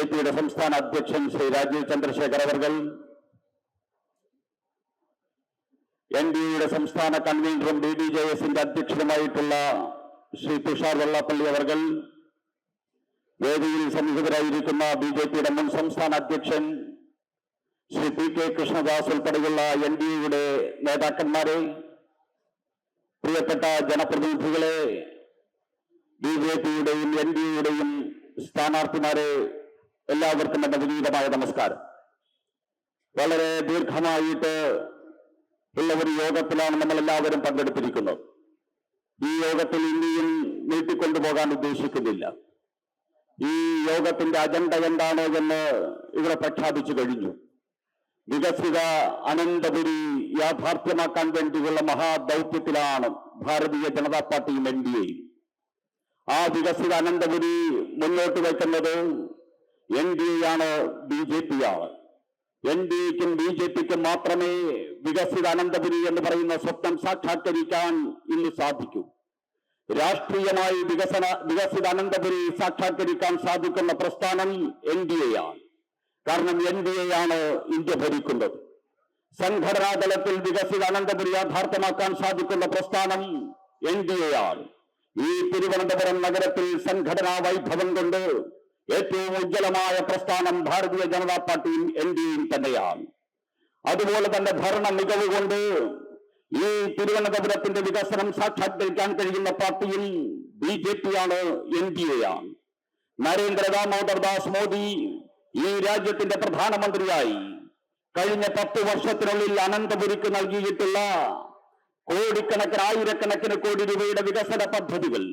J പിയുടെ സംസ്ഥാന അധ്യക്ഷൻ ശ്രീ രാജീവ് ചന്ദ്രശേഖർ അവർകൾ എൻ ഡി എയുടെ സംസ്ഥാന കൺവീനറും ഡി ഡി ജെ എസിന്റെ അധ്യക്ഷനുമായിട്ടുള്ള ശ്രീ തുഷാർ വെള്ളാപ്പള്ളി അവർകൾ വേദിയിൽ സന്നിഹിതരായിരിക്കുന്ന ബി ജെ പിയുടെ മുൻ സംസ്ഥാന അധ്യക്ഷൻ ശ്രീ പി കെ കൃഷ്ണദാസ് ഉൾപ്പെടെയുള്ള എൻ ഡി എയുടെ നേതാക്കന്മാരെ പ്രിയപ്പെട്ട ജനപ്രതിനിധികളെ ബി ജെ പിയുടെയും എൻ ഡി എയുടെയും സ്ഥാനാർത്ഥിമാരെ എല്ലാവർക്കും എന്റെ വിനീതമായ നമസ്കാരം. വളരെ ദീർഘമായിട്ട് ഉള്ള ഒരു യോഗത്തിലാണ് നമ്മൾ എല്ലാവരും പങ്കെടുത്തിരിക്കുന്നത്. ഈ യോഗത്തിൽ ഇനിയും നീട്ടിക്കൊണ്ടുപോകാൻ ഉദ്ദേശിക്കുന്നില്ല. ഈ യോഗത്തിന്റെ അജണ്ട എന്താണോ എന്ന് ഇവിടെ പ്രഖ്യാപിച്ചു കഴിഞ്ഞു. വികസിത അനന്തപുരി യാഥാർത്ഥ്യമാക്കാൻ വേണ്ടിയുള്ള മഹാദൗത്യത്തിലാണ് ഭാരതീയ ജനതാ പാർട്ടിയും എൻ ഡി ആ വികസിത അനന്തപുരി മുന്നോട്ട് വയ്ക്കുന്നത് എൻ ഡി എ ആണ് ബി ജെ പി ആണ് എൻ ഡി എക്കും ബി ജെ പിക്കും മാത്രമേ വികസിത അനന്തപുരി എന്ന് പറയുന്ന സ്വപ്നം സാക്ഷാത്കരിക്കാൻ ഇന്ന് സാധിക്കൂ. രാഷ്ട്രീയമായി വികസന വികസിത അനന്തപുരി സാക്ഷാത്കരിക്കാൻ സാധിക്കുന്ന പ്രസ്ഥാനം എൻ ഡി എ ആണ് കാരണം എൻ ഡി എ ആണ് ഇന്ത്യ ഭരിക്കുന്നത്. സംഘടനാ തലത്തിൽ വികസിത അനന്തപുരി യാഥാർത്ഥ്യമാക്കാൻ സാധിക്കുന്ന പ്രസ്ഥാനം എൻ ഡി എ ആണ്. ഈ തിരുവനന്തപുരം നഗരത്തിൽ സംഘടനാ വൈഭവം കൊണ്ട് ഏറ്റവും ഉജ്ജ്വലമായ പ്രസ്ഥാനം ഭാരതീയ ജനതാ പാർട്ടിയും എൻ ഡി എയും തന്നെയാണ്. അതുപോലെ തന്നെ ഭരണ മികവ് കൊണ്ട് ഈ തിരുവനന്തപുരത്തിന്റെ വികസനം സാക്ഷാത്കരിക്കാൻ കഴിയുന്ന പാർട്ടിയും ബി ജെ പി ആണ് എൻ ഡി എ ആണ് നരേന്ദ്ര ദാമോദർ ദാസ് മോദി ഈ രാജ്യത്തിന്റെ പ്രധാനമന്ത്രിയായി കഴിഞ്ഞ പത്ത് വർഷത്തിനുള്ളിൽ അനന്തപുരിക്ക് നൽകിയിട്ടുള്ള കോടിക്കണക്കിന് ആയിരക്കണക്കിന് കോടി രൂപയുടെ വികസന പദ്ധതികൾ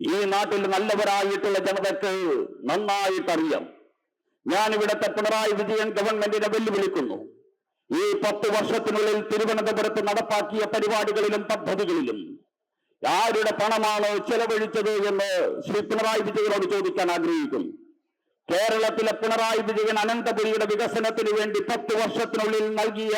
ഈ നാട്ടിൽ നല്ലവരായിട്ടുള്ള ജനതയ്ക്ക് നന്നായിട്ടറിയാം. ഞാൻ ഇവിടുത്തെ പിണറായി വിജയൻ ഗവൺമെന്റിനെ വെല്ലുവിളിക്കുന്നു. ഈ പത്ത് വർഷത്തിനുള്ളിൽ തിരുവനന്തപുരത്ത് നടപ്പാക്കിയ പരിപാടികളിലും പദ്ധതികളിലും ആരുടെ പണമാണ് ചെലവഴിച്ചത് എന്ന് ശ്രീ പിണറായി വിജയനോട് ചോദിക്കാൻ ആഗ്രഹിക്കുന്നു കേരളത്തിലെ പിണറായി വിജയൻ അനന്തപുരിയുടെ വികസനത്തിന് വേണ്ടി പത്ത് വർഷത്തിനുള്ളിൽ നൽകിയ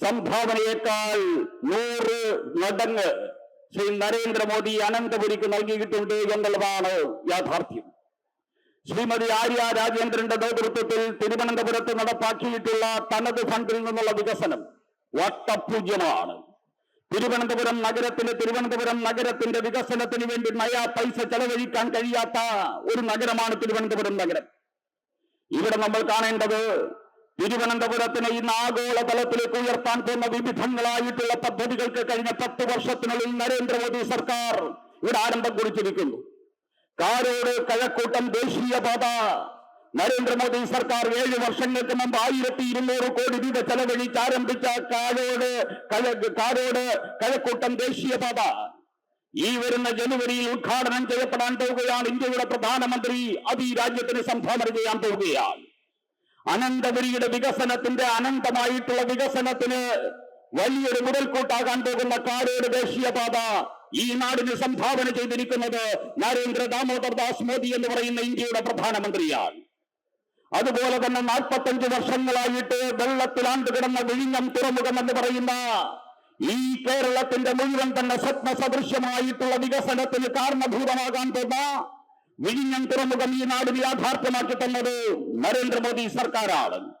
സംഭാവനയേക്കാൾ നൂറ് മടങ്ങ് ശ്രീ നരേന്ദ്രമോദി അനന്തപുരിക്ക് നൽകിയിട്ടുണ്ട് എന്നുള്ളതാണ് യാഥാർത്ഥ്യം. ശ്രീമതി ആര്യ രാജേന്ദ്രന്റെ നേതൃത്വത്തിൽ തിരുവനന്തപുരത്ത് നടപ്പാക്കിയിട്ടുള്ള തനത് ഫണ്ടിൽ നിന്നുള്ള വികസനം വട്ടപൂജ്യമാണ്. തിരുവനന്തപുരം നഗരത്തിന് തിരുവനന്തപുരം നഗരത്തിന്റെ വികസനത്തിന് വേണ്ടി നയാ പൈസ ചെലവഴിക്കാൻ കഴിയാത്ത ഒരു നഗരമാണ് തിരുവനന്തപുരം നഗരം. ഇവിടെ നമ്മൾ കാണേണ്ടത് തിരുവനന്തപുരത്തിനെ ഇന്ന് ആഗോള തലത്തിലേക്ക് ഉയർത്താൻ പോകുന്ന വിവിധങ്ങളായിട്ടുള്ള പദ്ധതികൾക്ക് കഴിഞ്ഞ പത്ത് വർഷത്തിനുള്ളിൽ നരേന്ദ്രമോദി സർക്കാർ ഇവിടെ ആരംഭം കുറിച്ചിരിക്കുന്നു. കാരോട് കഴക്കൂട്ടം ദേശീയപാത. നരേന്ദ്രമോദി സർക്കാർ ഏഴ് വർഷങ്ങൾക്ക് മുമ്പ് ആയിരത്തി ഇരുന്നൂറ് കോടി രൂപ ചെലവഴിച്ച് ആരംഭിച്ച കാരോട് കാരോട് കഴക്കൂട്ടം ദേശീയപാത. ഈ വരുന്ന ജനുവരിയിൽ ഉദ്ഘാടനം ചെയ്യപ്പെടാൻ പോവുകയാണ് ഇന്ത്യയുടെ പ്രധാനമന്ത്രി. അത് ഈ രാജ്യത്തിന് സംഭാവന ചെയ്യാൻ പോവുകയാണ് അനന്തപുരിയുടെ വികസനത്തിന്റെ അനന്തമായിട്ടുള്ള വികസനത്തിന് വലിയൊരു മുതൽക്കൂട്ടാകാൻ പോകുന്ന കാരോട് ദേശീയപാത ഈ നാടിന് സംഭാവന ചെയ്തിരിക്കുന്നത് നരേന്ദ്ര ദാമോദർ ദാസ് മോദി എന്ന് പറയുന്ന ഇന്ത്യയുടെ പ്രധാനമന്ത്രിയാണ്. അതുപോലെ തന്നെ നാൽപ്പത്തഞ്ച് വർഷങ്ങളായിട്ട് വെള്ളത്തിലാണ്ട് കിടന്ന വിഴിഞ്ഞം തുറമുഖം എന്ന് പറയുന്ന ഈ കേരളത്തിന്റെ മുഴുവൻ തന്നെ സ്വപ്ന സദൃശ്യമായിട്ടുള്ള വികസനത്തിന് കാരണഭൂതമാകാൻ പോകുന്ന വിഴിഞ്ഞം തുറമുഖം ഈ നാടിന് യാഥാർത്ഥ്യമാക്കി തന്നത് നരേന്ദ്രമോദി സർക്കാരാണ്.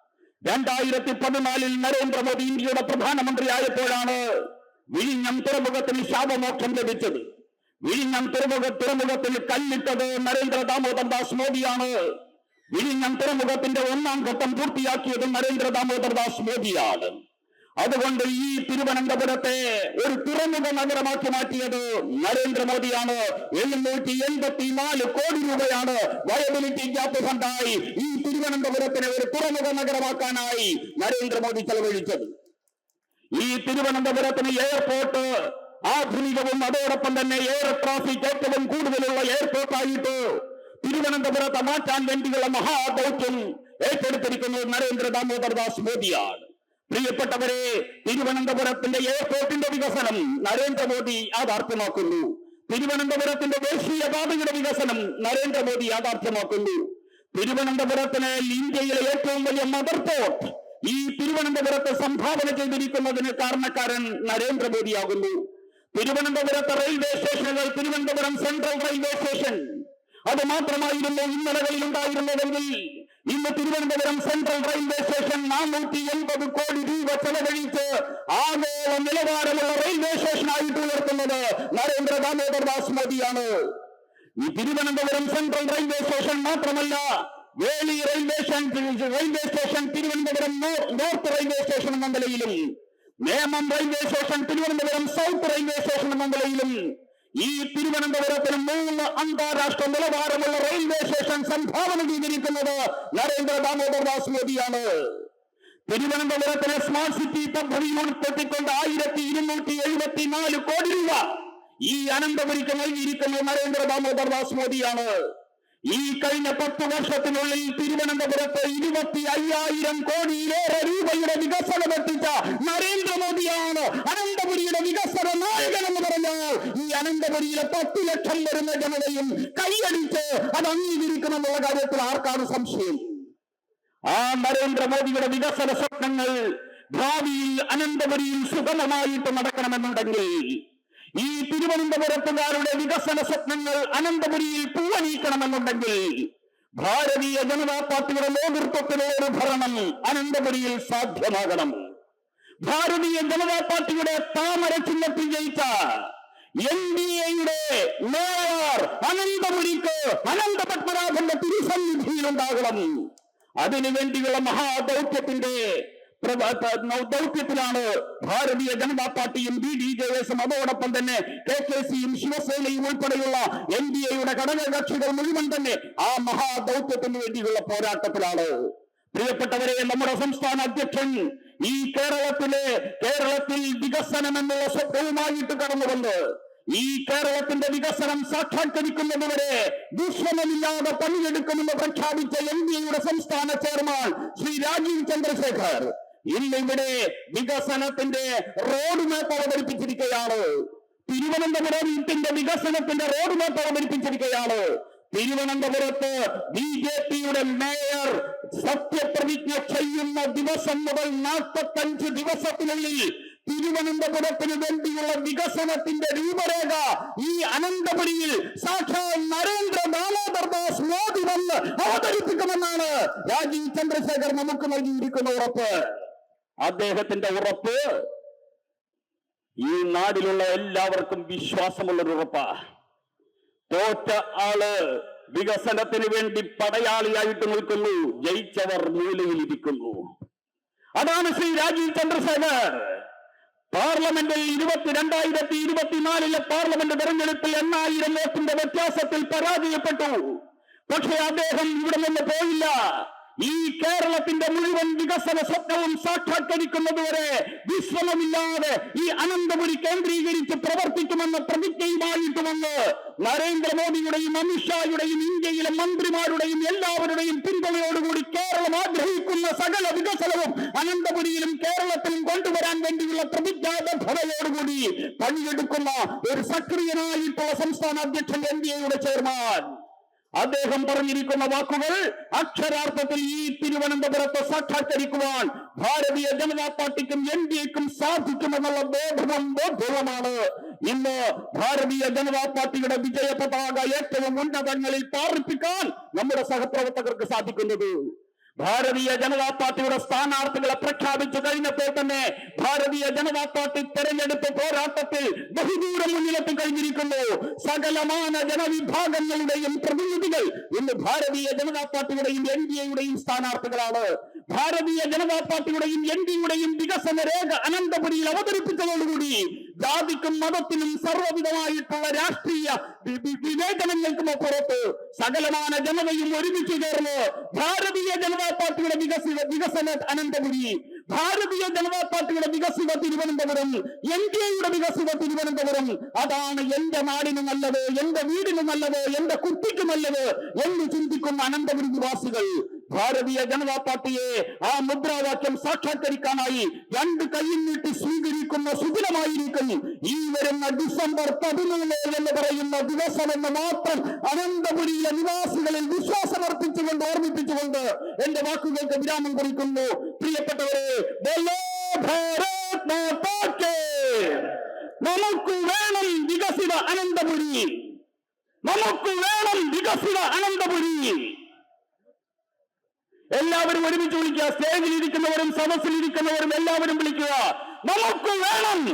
രണ്ടായിരത്തി പതിനാലിൽ നരേന്ദ്രമോദി ഇന്ത്യയുടെ പ്രധാനമന്ത്രിയായപ്പോഴാണ് വിഴിഞ്ഞം തുറമുഖത്തിന് ശാപമോക്ഷം ലഭിച്ചത്. വിഴിഞ്ഞം തുറമുഖ തുറമുഖത്തിൽ കല്ലിട്ടത് നരേന്ദ്ര ദാമോദർ ദാസ് മോദിയാണ്. വിഴിഞ്ഞം തുറമുഖത്തിന്റെ ഒന്നാം ഘട്ടം പൂർത്തിയാക്കിയത് നരേന്ദ്ര ദാമോദർ ദാസ് മോദിയാണ്. അതുകൊണ്ട് ഈ തിരുവനന്തപുരത്തെ ഒരു തുറമുഖ നഗരമാക്കി മാറ്റിയത് നരേന്ദ്രമോദിയാണ്. എഴുന്നൂറ്റി എൺപത്തി നാല് കോടി രൂപയാണ് വയബിലിറ്റി ഗ്യാപ്പ് ഫണ്ടായി ഈ തിരുവനന്തപുരത്തിനെ ഒരു തുറമുഖ നഗരമാക്കാനായി നരേന്ദ്രമോദി ചെലവഴിച്ചത്. ഈ തിരുവനന്തപുരത്തിന് എയർപോർട്ട് ആധുനികവും അതോടൊപ്പം തന്നെ എയർ ട്രാഫിക് ഏറ്റവും കൂടുതലുള്ള എയർപോർട്ടായിട്ട് തിരുവനന്തപുരത്തെ മാറ്റാൻ വേണ്ടിയുള്ള മഹാദൗത്യം ഏറ്റെടുത്തിരിക്കുന്നത് നരേന്ദ്ര ദാമോദർ ദാസ് മോദിയാണ്. പ്രിയപ്പെട്ടവരെ തിരുവനന്തപുരത്തിന്റെ എയർപോർട്ടിന്റെ വികസനം നരേന്ദ്രമോദി യാഥാർത്ഥ്യമാക്കുന്നു. തിരുവനന്തപുരത്തിന്റെ ദേശീയ പാതയുടെ വികസനം നരേന്ദ്രമോദി യാഥാർത്ഥ്യമാക്കുന്നു. തിരുവനന്തപുരത്തിന് ഇന്ത്യയിലെ ഏറ്റവും വലിയ മദർ പോർട്ട് ഈ തിരുവനന്തപുരത്ത് സംഭാവന ചെയ്തിരിക്കുന്നതിന് കാരണക്കാരൻ നരേന്ദ്രമോദിയാകുന്നു. തിരുവനന്തപുരത്തെ റെയിൽവേ സ്റ്റേഷനുകൾ തിരുവനന്തപുരം സെൻട്രൽ റെയിൽവേ സ്റ്റേഷൻ അത് മാത്രമായിരുന്നു ഇന്നലകളിൽ ഉണ്ടായിരുന്നതെങ്കിൽ ഇന്ന് തിരുവനന്തപുരം സെൻട്രൽ റെയിൽവേ സ്റ്റേഷൻ നാനൂറ്റി എൺപത് കോടി രൂപ ചെലവഴിച്ച് ആഗോള നിലവാരമുള്ള റെയിൽവേ സ്റ്റേഷനായിട്ട് ഉയർത്തുന്നത് നരേന്ദ്ര ദാമോദർ ദാസ് മോദിയാണ്. ഈ തിരുവനന്തപുരം സെൻട്രൽ റെയിൽവേ സ്റ്റേഷൻ മാത്രമല്ല Veli railway station railway station Thiruvananthapuram north railway station എന്ന നിലയിലും Nemam railway station Thiruvananthapuram south railway station എന്ന നിലയിലും ഈ തിരുവനന്തപുരത്തിന് മൂന്ന് അന്താരാഷ്ട്ര നിലവാരമുള്ള റെയിൽവേ സ്റ്റേഷൻ സംഭാവന ചെയ്തിരിക്കുന്നത് നരേന്ദ്ര ദാമോദർ ദാസ് മോദിയാണ്. തിരുവനന്തപുരത്തിലെ സ്മാർട്ട് സിറ്റി പദ്ധതി ഉൾപ്പെടുത്തിക്കൊണ്ട് ആയിരത്തി ഇരുന്നൂറ്റി എഴുപത്തി നാല് കോടി രൂപ. ഈ അനന്തപുരിക്ക് നൽകിയിരിക്കുന്നത് നരേന്ദ്ര ദാമോദർ ദാസ് മോദിയാണ്. ഈ കഴിഞ്ഞ പത്ത് വർഷത്തിനുള്ളിൽ തിരുവനന്തപുരത്ത് ഇരുപത്തി അയ്യായിരം കോടിയിലേറെ രൂപയുടെ വികസനം അനന്തപുരിയിലെ പത്ത് ലക്ഷം വരുന്ന ജനതയും കൈയടിച്ച് അത് അംഗീകരിക്കണമെന്നുള്ള കാര്യത്തിൽ ആർക്കാണ് സംശയം? ആ നരേന്ദ്രമോദിയുടെ വികസന സ്വപ്നങ്ങൾ ഭാവിയിൽ അനന്തപുരിയിൽ സുഗമമായിട്ട് നടക്കണമെന്നുണ്ടെങ്കിൽ ഈ തിരുവനന്തപുരത്തുകാരുടെ വികസന സ്വപ്നങ്ങൾ അനന്തപുരിയിൽ പൂവണിയിക്കണമെന്നുണ്ടെങ്കിൽ ഭാരതീയ ജനതാ പാർട്ടിയുടെ നേതൃത്വത്തിലുള്ള ഒരു ഭരണം അനന്തപുരിയിൽ സാധ്യമാകണം. ഭാരതീയ ജനതാ പാർട്ടിയുടെ താമര ചിഹ്നത്തിൽ ജയിച്ച എൻ ഡി എയുടെ മേയർ അനന്തപുരിക്ക് അനന്ത പത്മനാഭന്റെ തിരുസന്നിധിയിലുണ്ടാകണം അതിനുവേണ്ടിയുള്ള മഹാദൗത്യത്തിന്റെ പ്രവ- ത- ദൗത്യത്തിലാണ് ഭാരതീയ ജനതാ പാർട്ടിയും ബി ഡി ജെ എസും അതോടൊപ്പം തന്നെ കെ കെ സിയും ശിവസേനയും ഉൾപ്പെടെയുള്ള എൻ ഡി എയുടെ ഘടകകക്ഷികൾ മുഴുവൻ തന്നെ ആ മഹാദൗത്യത്തിന് വേണ്ടിയുള്ള പോരാട്ടത്തിലാണ്. പ്രിയപ്പെട്ടവരെ നമ്മുടെ സംസ്ഥാന അധ്യക്ഷൻ ഈ കേരളത്തിലെ കേരളത്തിൽ വികസനം എന്നുള്ള സ്വപ്നവുമായിട്ട് കടന്നുവന്ന് ഈ കേരളത്തിന്റെ വികസനം സാക്ഷാത്കരിക്കുന്നതുവരെ ദുഷ്മനമില്ലാതെ പണിയെടുക്കുമെന്ന് പ്രഖ്യാപിച്ച എൻ ഡി എയുടെ സംസ്ഥാന ചെയർമാൻ ശ്രീ രാജീവ് ചന്ദ്രശേഖർ ഇന്ന് ഇവിടെ വികസനത്തിന്റെ റോഡ് മാപ്പ് അവതരിപ്പിച്ചിരിക്കുകയാണ് തിരുവനന്തപുരത്തിന്റെ വികസനത്തിന്റെ റോഡ് മാപ്പ് അവതരിപ്പിച്ചിരിക്കുകയാണ്. തിരുവനന്തപുരത്ത് ബി ജെ പിയുടെ മേയർ സത്യപ്രതിജ്ഞ ചെയ്യുന്ന ദിവസം മുതൽ നാൽപ്പത്തഞ്ച് ദിവസത്തിനുള്ളിൽ തിരുവനന്തപുരത്തിന് വേണ്ടിയുള്ള വികസനത്തിന്റെ രൂപരേഖ ഈ അനന്തപുരിയിൽ സാക്ഷാൽ നരേന്ദ്ര ദാമോദർദാസ് മോദി വന്ന് അവതരിപ്പിക്കുമെന്നാണ് രാജീവ് ചന്ദ്രശേഖർ നമുക്ക് നൽകിയിരിക്കുന്ന ഉറപ്പ്. അദ്ദേഹത്തിന്റെ ഉറപ്പ് ഈ നാടിലുള്ള എല്ലാവർക്കും വിശ്വാസമുള്ളൊരു ഉറപ്പാ. തോറ്റ ആൾ വികസനത്തിന് വേണ്ടി പടയാളിയായിട്ട് നിൽക്കുന്നു ജയിച്ചവർ മൂലയിലിരിക്കുന്നു. അതാണ് ശ്രീ രാജീവ് ചന്ദ്രശേഖർ. പാർലമെന്റിൽ ഇരുപത്തി രണ്ടായിരത്തി ഇരുപത്തിനാലിലെ പാർലമെന്റ് തെരഞ്ഞെടുപ്പിൽ എണ്ണായിരം വോട്ടിന്റെ വ്യത്യാസത്തിൽ പരാജയപ്പെട്ടു. പക്ഷേ അദ്ദേഹം ഇവിടെ നിന്ന് പോയില്ല. ഈ കേരളത്തിന്റെ മുഴുവൻ വികസന സ്വപ്നവും സാക്ഷാത്കരിക്കുന്നതുവരെ വിശ്രമമില്ലാതെ ഈ അനന്തപുരി കേന്ദ്രീകരിച്ച് പ്രവർത്തിക്കുമെന്ന പ്രതിജ്ഞയുമായിട്ട് വന്ന് നരേന്ദ്രമോദിയുടെയും അമിത്ഷായുടെയും ഇന്ത്യയിലെ മന്ത്രിമാരുടെയും എല്ലാവരുടെയും പിന്തുണയോടുകൂടി കേരളം ആഗ്രഹിക്കുന്ന സകല വികസനവും അനന്തപുരിയിലും കേരളത്തിലും കൊണ്ടുവരാൻ വേണ്ടിയുള്ള പ്രതിജ്ഞാബദ്ധതയോടുകൂടി പണിയെടുക്കുന്ന ഒരു സക്രിയനായിട്ടുള്ള സംസ്ഥാന അധ്യക്ഷൻ എൻ ഡി എയുടെ ചെയർമാൻ. അദ്ദേഹം പറഞ്ഞിരിക്കുന്ന വാക്കുകൾ അക്ഷരാർത്ഥത്തിൽ ഈ തിരുവനന്തപുരത്ത് സാക്ഷാത്കരിക്കുവാൻ ഭാരതീയ ജനതാ പാർട്ടിക്കും എൻ ഡി എക്കും സാധിക്കുമെന്നുള്ള ബോധവും ബോധ്യവുമാണ് ഇന്ന് ഭാരതീയ ജനതാ പാർട്ടിയുടെ വിജയ പതാക ഏറ്റവും ഉന്നതങ്ങളിൽ പാർപ്പിക്കാൻ നമ്മുടെ സഹപ്രവർത്തകർക്ക് സാധിക്കുന്നത്. ഭാരതീയ ജനതാ പാർട്ടിയുടെ സ്ഥാനാർത്ഥികളെ പ്രഖ്യാപിച്ചു കഴിഞ്ഞപ്പോൾ തന്നെ ഭാരതീയ ജനതാ പാർട്ടി തെരഞ്ഞെടുപ്പ് പോരാട്ടത്തിൽ ബഹുദൂരം മുന്നിലെത്തി കഴിഞ്ഞിരിക്കുന്നു. സകലമാന ജനവിഭാഗങ്ങളുടെയും പ്രതിനിധികൾ ഇന്ന് ഭാരതീയ ജനതാ പാർട്ടിയുടെയും എൻ ഡി എയുടെയും സ്ഥാനാർത്ഥികളാണ്. ഭാരതീയ ജനതാ പാർട്ടിയുടെയും എൻ ഡിയുടെയും വികസന രേഖ അനന്തപുരിയിൽ അവതരിപ്പിച്ചതോടുകൂടി ജാതിക്കും മതത്തിനും സർവവിധമായിട്ടുള്ള രാഷ്ട്രീയ വിവേചനങ്ങൾക്കും പുറത്ത് സകലമാന ജനതയും ഒരുമിച്ച് ചേർന്ന് ഭാരതീയ ജനതാ പാർട്ടിയുടെ വികസിത വികസന അനന്തപുരി ഭാരതീയ ജനതാ പാർട്ടിയുടെ വികസിത തിരുവനന്തപുരം എൻ ഡി എയുടെ വികസിത തിരുവനന്തപുരം. അതാണ് എന്റെ നാടിന് നല്ലത് എന്റെ വീടിന് നല്ലത് എന്റെ കുട്ടിക്ക് നല്ലത് എന്ന് ചിന്തിക്കുന്ന അനന്തപുരി നിവാസികൾ. ഭാരതീയ ജനതാ പാർട്ടിയെ ആ മുദ്രാവാക്യം സാക്ഷാത്കരിക്കാനായി രണ്ട് കൈയും നീട്ടി സ്വീകരിക്കുന്ന സുദിനമായിരിക്കും ഈ വരുന്ന ഡിസംബർ പതിമൂന്ന് എന്ന് പറയുന്ന ദിവസം എന്ന് മാത്രം അനന്തപുരിയിലെ നിവാസികളിൽ വിശ്വാസമർപ്പിച്ചുകൊണ്ട് ഓർമ്മിപ്പിച്ചുകൊണ്ട് എന്റെ വാക്കുകൾക്ക് വിരാമം കുറിക്കുന്നു. പ്രിയപ്പെട്ടവരെ. നമുക്ക് വേണം വികസിത അനന്തപുരി. നമുക്ക് വേണം വികസിത അനന്തപുരി. എല്ലാവരും ഒരുമിച്ച് വിളിക്കുക. സ്റ്റേജിൽ ഇരിക്കുന്നവരും സദസ്സിൽ ഇരിക്കുന്നവരും എല്ലാവരും വിളിക്കുക. നമുക്ക് വേണം.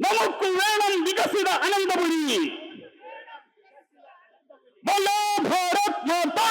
നമുക്ക് വേണം വികസിത അനന്തപുരി. ബോലോ ഭാരത് മാതാ